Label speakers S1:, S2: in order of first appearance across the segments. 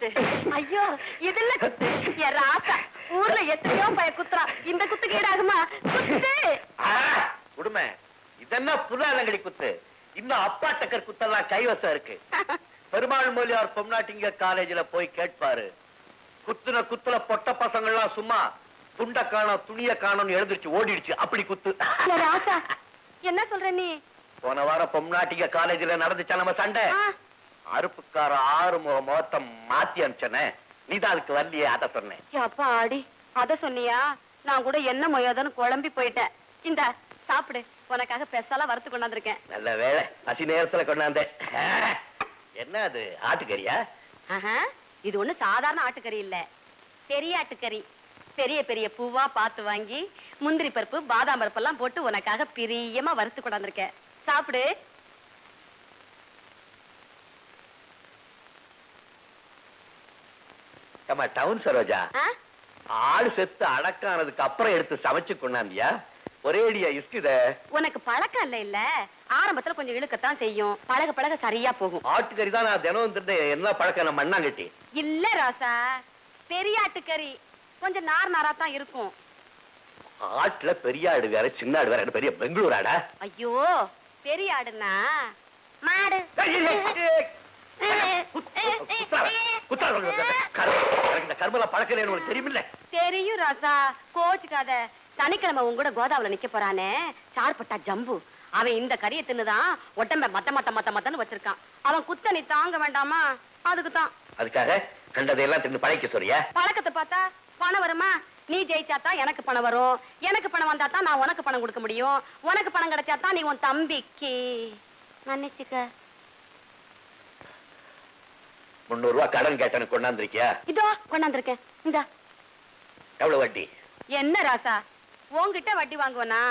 S1: குத்து. ஐயோ இதுல குத்து? என் ராசா ஊர்ல எத்தனையோ பய குத்துறா. இந்த குத்துக்கு ஈடாகுமா? குத்து!
S2: ஆ, உடுமை இதென்ன புல்லாலங்கடி குத்து? இன்னும் அப்பா டக்கர் குத்தெல்லாம் கைவசம் இருக்கு. பெருமாள் மொழியார் பொம்நாட்டிங்க காலேஜ்ல போய் கேட்பாரு. குத்துன குத்துல பொட்ட பசங்கள்லாம் சும்மா துண்ட காணோம் துணிய காணோம்னு எழுந்திருச்சு ஓடிடுச்சு. அப்படி குத்து.
S1: என்ன சொல்ற நீ?
S2: போன வாரம் பொம்நாட்டிங்க காலேஜ்ல நடந்துச்சா நம்ம சண்டை?
S1: ஆ,
S2: அருப்புக்கார ஆறு முக முகத்தை மாத்தி அனுப்பிச்சனே. நீதான் அதுக்கு வரலையே அத சொன்னேன்
S1: அப்பா ஆடி அத சொன்னியா? நான் கூட என்ன மொய்யாதன்னு குழம்பி போயிட்டேன். இந்த சாப்பிடு. உனக்காக பெருசாலாம் வறுத்து கொண்டாந்துருக்கேன்.
S2: நல்ல வேலை பசி நேரத்துல கொண்டாந்தேன் என்ன அது ஆட்டுக்கறியா?
S1: இது ஒண்ணு சாதாரண ஆட்டுக்கறி இல்ல. பெரிய ஆட்டுக்கறி. பெரிய பெரிய பூவா பார்த்து வாங்கி முந்திரி பருப்பு பாதாம் பருப்பு எல்லாம் போட்டு உனக்காக பிரியமா வறுத்து கொண்டாந்துருக்கேன். சாப்பிடு.
S2: ஏம்மா டவுன் சரோஜா? ஆடு செத்து அடக்கானதுக்கு அப்புறம் எடுத்து சமைச்சு கொண்டாந்தியா? ஒரேடியா இஷ்டித
S1: உனக்கு பழக்கம் இல்ல இல்ல. ஆரம்பத்துல கொஞ்சம் இழுக்கத்தான் செய்யும். பழக பழக சரியா போகும்.
S2: ஆட்டுக்கறி தான் நான் தினம் தின்னு என்ன பழக்கம் நம்ம மண்ணாங்கட்டி.
S1: இல்ல ராசா. பெரிய ஆட்டுக்கறி. கொஞ்சம் நார் நாரா தான் இருக்கும்.
S2: ஆட்டுல பெரிய ஆடு வேற சின்ன ஆடு வேற பெரிய பெங்களூர் ஆடா?
S1: ஐயோ பெரிய ஆடுனா மாடு. தெரியும் ராசா கோச்சுக்காத. சனிக்கிழமை உன் கூட கோதாவுல நிக்க போறானே சார்பட்டா ஜம்பு. அவன் இந்த கறியை தின்னுதான் உடம்ப மத்த மத்த மத்த மத்தன்னு வச்சிருக்கான். அவன் குத்த நீ தாங்க வேண்டாமா? அதுக்கு தான்
S2: அதுக்காக கண்டதையெல்லாம் தின்னு பழைக்க சொல்றியா?
S1: பழக்கத்தை பார்த்தா பணம் வருமா? நீ ஜெயிச்சாதான் எனக்கு பணம் வரும். எனக்கு பணம் வந்தா தான் நான் உனக்கு பணம் கொடுக்க முடியும். உனக்கு பணம் கிடைச்சா தான் நீ உன் தம்பிக்கு. மன்னிச்சுக்க.
S2: முந்நூறு ரூபாய் கடன் கேட்டனு கொண்டாந்துருக்கியா?
S1: இதோ கொண்டாந்துருக்கேன். இந்தா.
S2: எவ்வளவு வட்டி?
S1: என்ன ராசா? உன்கிட்ட வட்டி வாங்குவனா?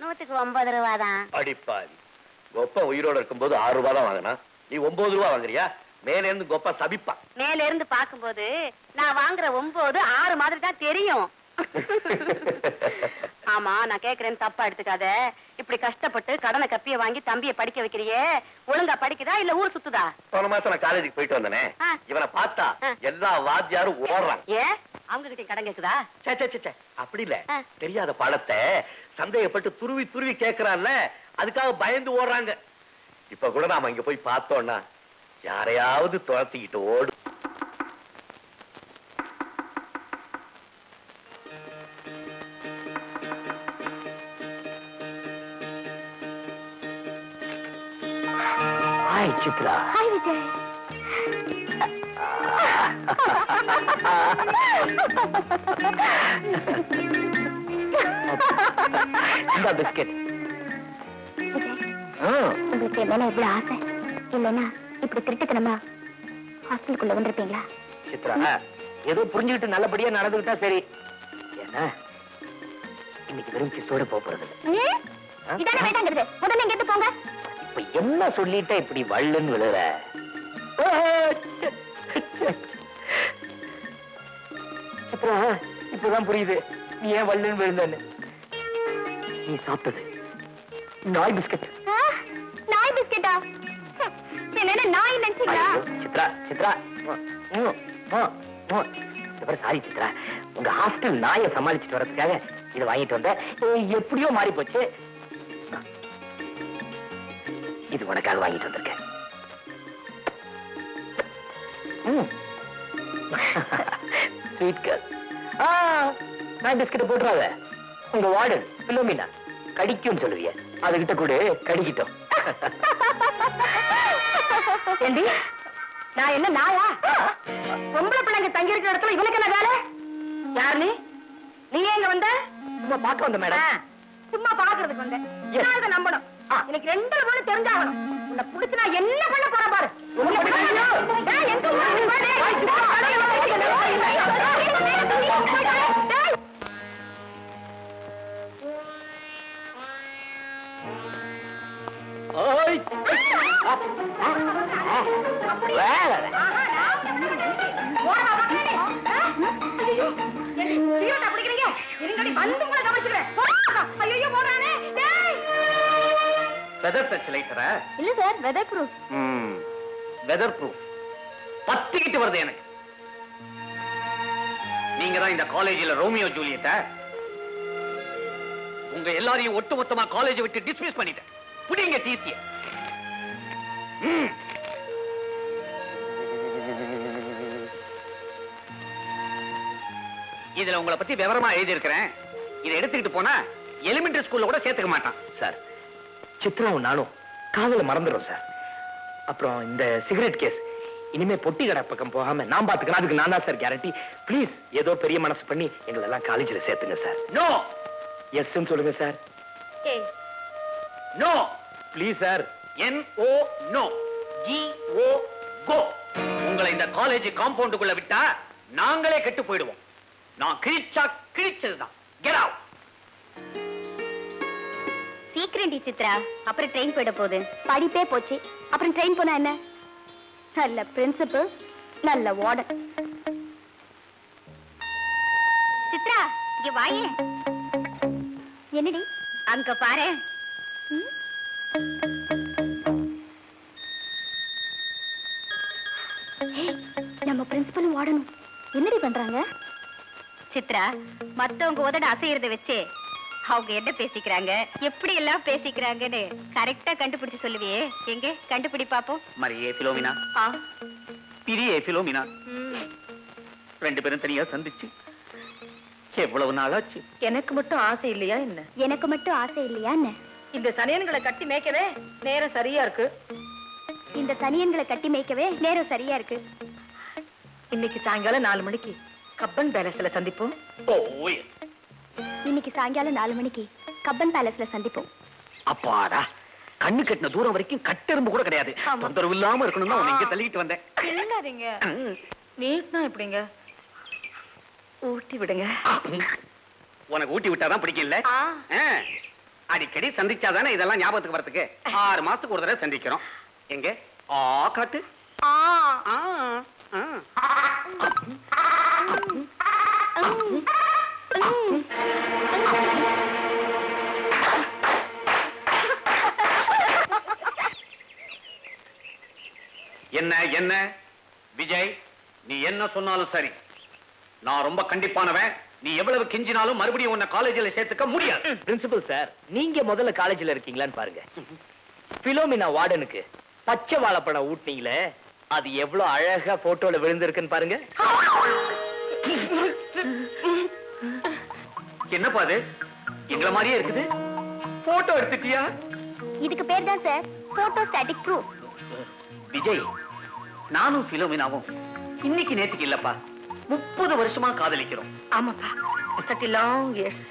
S1: நூத்துக்கு ஒன்பது ரூபா தான்
S2: அடிப்பாதி கொப்பா உயிரோட இருக்கும்போது ஆறு ரூபாய் தான் வாங்கினா? நீ ஒன்பது ரூபாய் வாங்குறியா? மேல இருந்து கொப்பா சபிப்பா.
S1: மேல இருந்து பாக்கும்போது நான் வாங்குற ஒன்பது ஆறு மாதிரி தான் தெரியும். ஆமா நான் கேக்குறேன்னு தப்பா எடுத்துக்காத. இப்படி கஷ்டப்பட்டு கடனை கப்பிய வாங்கி தம்பிய படிக்க வைக்கிறியே? ஒழுங்கா படிக்குதா இல்ல ஊர் சுத்துதா?
S2: போன மாசம் நான் காலேஜுக்கு போயிட்டு வந்தனே. இவனை பார்த்தா. எல்லா வாத்தியாரும் ஓடுறான்
S1: ஏ? அவங்க கிட்ட கடன் கேக்குதா?
S2: சே, சே, சே. அப்படி இல்ல. தெரியாத பாடத்தை சந்தேகப்பட்டு துருவி துருவி கேக்குறான்ல. அதுக்காக பயந்து ஓடுறாங்க. இப்ப கூட நாம இங்க போய் பார்த்தோம்னா யாரையாவது துரத்திக்கிட்டு ஓடு. ஹாய் சித்ரா
S1: ஹாய் விஜய்
S2: இந்த பிஸ்கெட்.
S3: உங்களுக்கு என்னன்னா இவ்வளவு ஆசை? இல்லைன்னா இப்படி திருட்டுத்தனமா ஹாஸ்டலுக்குள்ள வந்திருப்பீங்களா?
S2: சித்ரா ஏதோ புரிஞ்சுக்கிட்டு நல்லபடியா நடந்துகிட்டா சரி. என்ன இன்னைக்கு வெறும் கிசோட போறது?
S3: இதானே வேண்டாங்கிறது. முதல்ல இங்க போங்க.
S2: இப்ப என்ன சொல்லிட்ட இப்படி வள்ளுன்னு விழுற? சித்ரா இப்பதான் புரியுது. நீ ஏன் வள்ளுன்னு விழுந்தன்னு? நீ சாப்பிட்டது. நாய் பிஸ்கட்.
S3: நாய் பிஸ்கெட்டா? என்னன்னா நாய் நினைச்சீங்களா?
S2: சித்ரா சித்ரா. சாரி சித்ரா. உங்க ஹாஸ்டல் நாயை சமாளிச்சுட்டு வரதுக்காக இதை வாங்கிட்டு வந்த. எப்படியோ மாறி போச்சு இது உனக்காக வாங்கிட்டு வந்திருக்கேன். பிஸ்கட் போட்டுறாத. உங்க வார்டன் பிலோமினா கடிக்கும் சொல்லுவிய. அதுகிட்ட கூட கடிக்கிட்டோம்.
S1: நான் என்ன நாயா? பொம்பளை பிள்ளைங்க தங்கி இருக்கிற இடத்துல இவனுக்கு என்ன வேலை? யார் நீ? நீ எங்க வந்த?
S2: பார்க்க வந்த மேடம்.
S1: சும்மா பாக்குறதுக்கு வந்தேன் இதை நம்பணும் எனக்கு ரெண்டு ஒண்ணு தெரிஞ்சாகணும் உன்னை புடிச்சு நான் என்ன பண்ண போறேன் பாரு பிடிக்கணும். டேய்,
S2: வெதர் டச் லைட்டரா
S3: இல்ல sir weather proof
S2: weather proof பத்திக்கிட்டு வருது எனக்கு.
S4: நீங்க தான் இந்த காலேஜ்ல ரோமியோ ஜூலியட்ட உங்க எல்லாரையும் ஒட்டுமொத்தமா காலேஜ் விட்டு டிஸ்மிஸ் பண்ணிட்டேன். புடிங்க டிசிய இதுல உங்களை பத்தி விவரமா எழுதி இருக்கிறேன் இதை எடுத்துக்கிட்டு போனா எலிமெண்டரி ஸ்கூல்ல கூட சேர்த்துக்க மாட்டான்.
S5: சார் சித்ராவும் நானும் காதல மறந்துடும் சார். அப்புறம் இந்த சிகரெட் கேஸ். இனிமே பொட்டி கடை பக்கம் போகாம நான் பாத்துக்கிறேன். அதுக்கு நான் தான் சார் கேரண்டி ப்ளீஸ் ஏதோ பெரிய மனசு பண்ணி எங்களை எல்லாம் காலேஜ்ல சேர்த்துங்க சார்.
S4: நோ
S5: எஸ் சொல்லுங்க sir.
S4: No
S5: please sir
S4: N O no G O go உங்களை இந்த காலேஜ் காம்பவுண்டுக்குள்ள விட்டா நாங்களே கெட்டு போயிடுவோம். நான் கிழிச்சா கிழிச்சதுதான். கெட் அவுட்
S3: சீக்கிரம் சித்ரா அப்புறம் ட்ரெயின் போயிட போகுது. படிப்பே போச்சு. அப்புறம் ட்ரெயின் போனா என்ன? நல்ல பிரின்சிபல் நல்ல வார்டன் சித்ரா இங்க வாயே. என்னடி? அங்க பாரு. நம்ம பிரின்சிபலும் வார்டனும் என்னடி பண்றாங்க? சித்ரா மத்தவங்க உதட அசையறத வச்சு அவங்க என்ன பேசிக்கிறாங்க? எப்படி எல்லாம் பேசிக்கிறாங்கன்னு கரெக்டா கண்டுபிடிச்சு சொல்லுவியே. எங்க? கண்டுபிடி பாப்போம்.
S4: மரியே பிலோமினா
S3: ஆ.
S4: பிரியே பிலோமினா
S3: ம்.
S4: ரெண்டு பேரும் தனியா சந்திச்சு எவ்வளவு நாளாச்சு?
S1: எனக்கு மட்டும் ஆசை இல்லையா என்ன?
S3: எனக்கு மட்டும் ஆசை இல்லையா என்ன?
S1: இந்த சனியன்களை கட்டி மேய்க்கவே நேரம் சரியா இருக்கு.
S3: இந்த தனியன்களை கட்டி மேய்க்கவே நேரம் சரியா இருக்கு.
S1: இன்னைக்கு சாயங்காலம் நாலு மணிக்கு கப்பன் பேலஸ்ல சந்திப்போம்.
S4: ஓ
S3: இன்னைக்கு சாயங்காலம் நாலு மணிக்கு கப்பன் பேலஸ்ல சந்திப்போம்.
S4: அப்பாடா கண்ணு கட்டின தூரம் வரைக்கும் கட்டெரும்பு கூட கிடையாது. தொந்தரவு இல்லாம இருக்கணும்னு உன்னை இங்க தள்ளிட்டு வந்தேன்.
S1: இல்லாதீங்க. நீட்னா எப்படிங்க? ஊட்டி விடுங்க.
S4: உனக்கு ஊட்டி விட்டாதான் பிடிக்கல. அடிக்கடி சந்திச்சாதானே இதெல்லாம் ஞாபகத்துக்கு வரதுக்கு ஆறு மாசத்துக்கு ஒரு தடவை சந்திக்கிறோம். எங்க? ஆ காட்டு.
S1: ஆ.
S4: ஆ, என்ன? விஜய் நீ என்ன சொன்னாலும் சரி. நான் ரொம்ப கண்டிப்பானவன். நீ எவ்வளவு கெஞ்சினாலும் மறுபடியும் உன்னை காலேஜ்ல சேர்த்துக்க முடியாது.
S5: பிரின்சிபல் சார் நீங்க முதல்ல காலேஜ்ல இருக்கீங்களான்னு பாருங்க. பிலோமினா வார்டனுக்கு பச்சை வாழைப்பழம் ஊட்டினீங்களே அது எவ்வளவு அழகா போட்டோல விழுந்திருக்குன்னு பாருங்க.
S4: என்னப்பா அது? எங்கள மாதிரியே இருக்குது? போட்டோ எடுத்துட்டியா?
S3: இதுக்கு பேர் தான் sir photo static proof
S4: Vijay நானும் பிலோமினாவும் இன்னைக்கு நேத்துக்கு இல்லப்பா. முப்பது வருஷமா காதலிக்கிறோம்.
S1: ஆமாப்பா. தேர்ட்டி லாங் இயர்ஸ்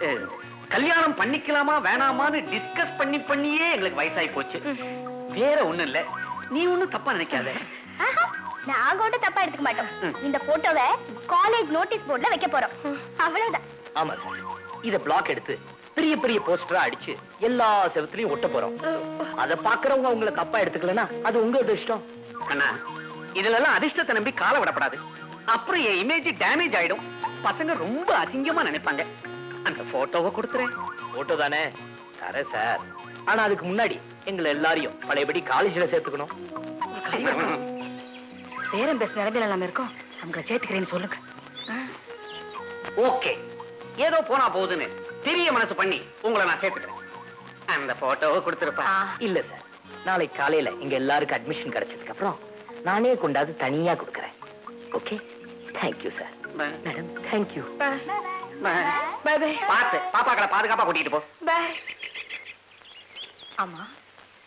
S4: அஹ், கல்யாணம் பண்ணிக்கலாமா வேணாமான்னு டிஸ்கஸ் பண்ணி பண்ணியே எங்களுக்கு வயசாகி போச்சு. வேற ஒண்ணும் இல்ல. நீ ஒண்ணும் தப்பா நினைக்காத.
S3: நாங்க ஒன்றும் தப்பா எடுத்துக்க மாட்டோம். இந்த போட்டோவை காலேஜ் நோட்டீஸ் போர்டுல வைக்க போறோம். அவ்வளவுதான்.
S5: ஆமா இத பிளாக் எடுத்து பெரிய பெரிய போஸ்டரா அடிச்சு எல்லா செவத்துலயும் ஒட்ட போறோம். அத பாக்குறவங்க உங்களை தப்பா எடுத்துக்கலனா அது உங்க இஷ்டம்.
S4: அண்ணா இதுல எல்லாம் அதிர்ஷ்டத்தை நம்பி கால விடப்படாது. அப்புறம் என் இமேஜ் டேமேஜ் ஆயிடும். பசங்க ரொம்ப அசிங்கமா நினைப்பாங்க. அந்த போட்டோவை கொடுத்துறேன்.
S5: போட்டோ தானே? தரேன் சார். ஆனா அதுக்கு முன்னாடி எங்களை எல்லாரையும் பழையபடி காலேஜ்ல சேர்த்துக்கணும்.
S1: பேரம் பேச நிலைமையில நம்ம இருக்கோம். அவங்களை சேர்த்துக்கிறேன்னு சொல்லுங்க.
S4: ஓகே. ஏதோ போனா போகுதுன்னு பெரிய மனசு பண்ணி உங்களை நான் சேர்த்துக்கிறேன். அந்த போட்டோவை கொடுத்துருப்பா.
S5: இல்ல சார் நாளைக்கு காலையில இங்க எல்லாருக்கும் அட்மிஷன் கிடைச்சதுக்கு அப்புறம் நானே கொண்டாந்து தனியா கொடுக்கறேன். Okay thank you sir madam thank you
S4: பார்த்து பாப்பாக்களை பாதுகாப்பா கூட்டிட்டு போ.
S1: ஆமா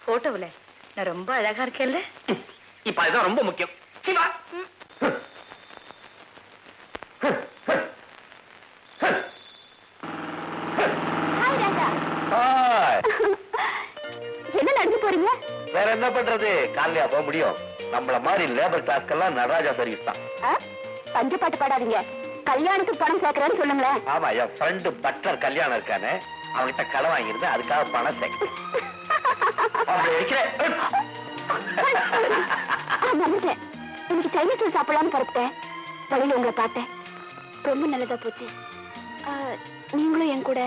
S1: போட்டோவுல நான் ரொம்ப அழகா இருக்கேன்ல.
S4: இப்ப அதுதான் ரொம்ப முக்கியம். சிவா!
S2: காலையா போக முடியும். நம்மள மாதிரி லேபர் கிளாஸ்க்கெல்லாம் நடராஜா சர்வீஸ் தான்?
S3: பஞ்ச பாட்டு பாடாதீங்க. கல்யாணத்துக்கு பணம் சேர்க்கறேன்னு சொல்லுங்களேன்.
S2: ஆமா என் ஃப்ரெண்டு பட்லர் கல்யாணம் இருக்கானே அவன்கிட்ட கடை வாங்கியிருந்தேன் அதுக்காக பணம் சேர்க்கிறேன்.
S3: இன்னைக்கு சைனீஸ் சாப்பிடலாம்னு புறப்பட்டேன். வழியில உங்களை பார்த்தேன். ரொம்ப நல்லதா போச்சு. நீங்களும் என் கூட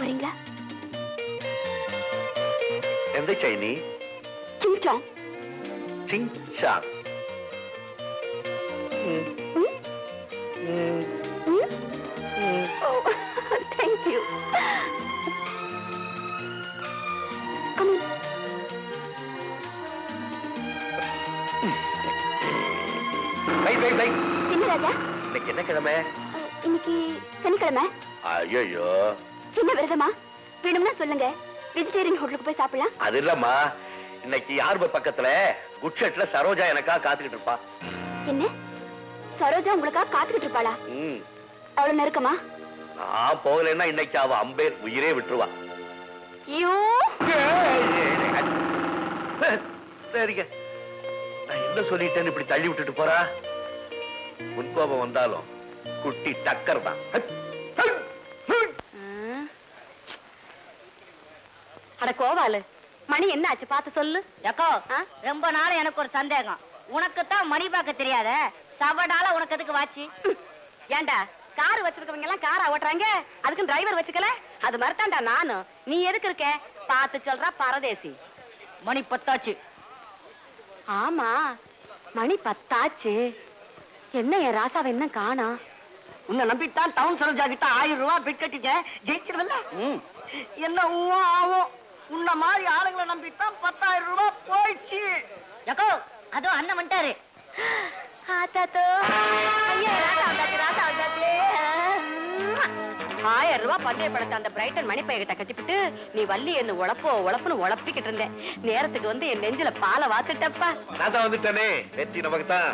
S3: வரீங்களா?
S2: எந்த சைனி
S3: சிங்சாங்
S2: சிங்?
S3: ம்.
S6: Oh, thank you. Come on.
S2: Bye bye bye
S6: என்ன ராஜா
S2: இன்னைக்கு என்ன கிழமை
S6: அஹ், இன்னைக்கு சனிக்கிழமை
S2: ஐயோ
S6: என்ன விரதமா வேணும்னா சொல்லுங்க வெஜிடேரியன் ஹோட்டலுக்கு போய் சாப்பிடலாம்
S2: அது இல்லம்மா இன்னைக்கு யார் பக்கத்துல குட்ஷெட்ல சரோஜா எனக்கா காத்துக்கிட்டு இருப்பா.
S6: என்ன? சரோஜா உங்களுக்கா காத்துக்கிட்டு இருப்பாளா?
S2: ம்.
S6: அவ்வளவு நெருக்கமா?
S2: நான் போகலைன்னா இன்னைக்கு அவ அம்பேர் உயிரே விட்டுருவா.
S6: ஐயோ!
S2: சரிங்க. நான் என்ன சொல்லிட்டேன்னு இப்படி தள்ளி விட்டுட்டு போறா? முன்கோபம் வந்தாலும் குட்டி டக்கர் தான்.
S1: அட கோவாலு மணி என்ன ஆச்சு பார்த்து சொல்லு.
S6: எக்கோ
S1: ஆ?
S6: ரொம்ப நாள் எனக்கு ஒரு சந்தேகம். உனக்கு தான் மணி பார்க்க தெரியாத? சவடால உனக்கு எதுக்கு வாச்சு?
S1: ஏண்டா கார் வச்சிருக்கவங்க எல்லாம் காரா ஓட்டுறாங்க? அதுக்கு டிரைவர் வச்சுக்கல? அது மாதிரி தான்டா நானும். நீ எதுக்கு இருக்க? பார்த்து சொல்றா பரதேசி.
S6: மணி பத்தாச்சு.
S1: ஆமா மணி பத்தாச்சு. என்ன என் ராசாவை என்ன காணா?
S7: உன்னை நம்பித்தான் டவுன் சரோஜா கிட்ட ஆயிரம் ரூபாய் பிட் கட்டிட்டேன். ஜெயிச்சிருவல்ல? என்ன ஆகும். உன்ன மாதிரி ஆளுங்களை நம்பித்தான் பத்தாயிரம் ரூபாய் போயிடுச்சு.
S6: எக்கோ அதுவும் அண்ணன் வந்துட்டாரு.
S1: ஆத்தாத்தோ. ஐயா ஆயிரம் ரூபாய் பந்தய படத்தை அந்த பிரைட்டன் மணிப்பைய கிட்ட கட்டிப்பிட்டு நீ வள்ளி என்ன உழப்போ உழப்புன்னு உழப்பிக்கிட்டு இருந்தேன். நேரத்துக்கு வந்து என் நெஞ்சில பாலை வாத்துட்டப்பா
S2: நான் தான் வந்துட்டேனே. வெற்றி நமக்கு தான்